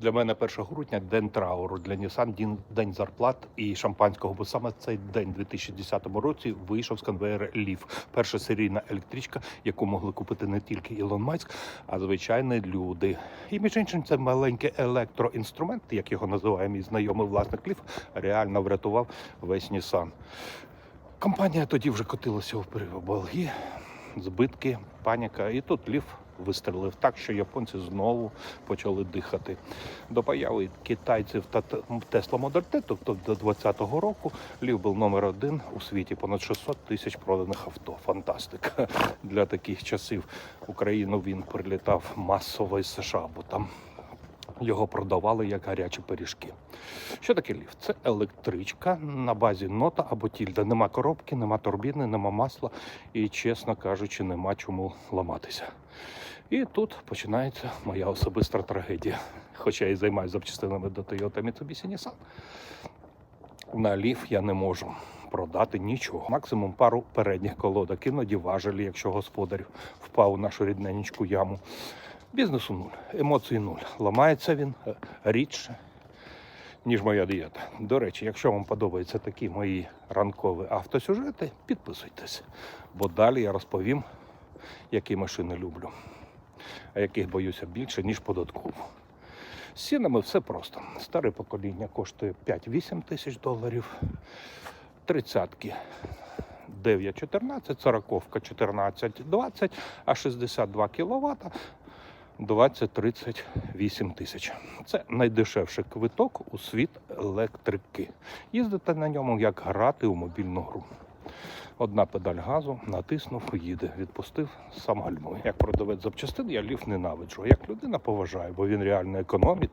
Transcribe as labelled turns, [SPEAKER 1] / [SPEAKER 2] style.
[SPEAKER 1] Для мене 1 грудня день трауру для дін- день зарплат і шампанського, бо саме цей день, у 2010 році, вийшов з конвейера Лів. Перша серійна електричка, яку могли купити не тільки Ілон Маск, а звичайні люди. І між іншим, це маленький електроінструмент, як його називає мій знайомий власник Лів, реально врятував весь Nissan. Компанія тоді вже котилася в борги, збитки, паніка. І тут лів вистрелив так, що японці знову почали дихати. До появи китайців та Tesla Model тобто до 2020 року, лів був номер один у світі. Понад 600 тисяч проданих авто. Фантастика для таких часів. Україну він прилітав масово із США, бо там його продавали як гарячі пиріжки. Що таке ліфт? Це електричка на базі нота або тільда. Нема коробки, нема турбіни, нема масла і, чесно кажучи, нема чому ламатися. І тут починається моя особиста трагедія. Хоча я і займаюся запчастинами до Toyota Mitsubishi Nissan. На ліф я не можу продати нічого. Максимум пару передніх колодок, іноді важелі, якщо господар впав у нашу рідненечку яму. Бізнесу нуль, емоцій нуль. Ламається він е, рідше, ніж моя дієта. До речі, якщо вам подобаються такі мої ранкові автосюжети, підписуйтесь, бо далі я розповім, які машини люблю, а яких боюся більше, ніж податкову. З цінами все просто. Старе покоління коштує 5-8 тисяч доларів, тридцятки 9-14, сороковка 14-20, а 62 кВт 20-38 тисяч. Це найдешевший квиток у світ електрики. Їздити на ньому як грати у мобільну гру. Одна педаль газу, натиснув, їде, відпустив, сам гальмує. Як продавець запчастин, я ліфт ненавиджу. Як людина поважаю, бо він реально економить.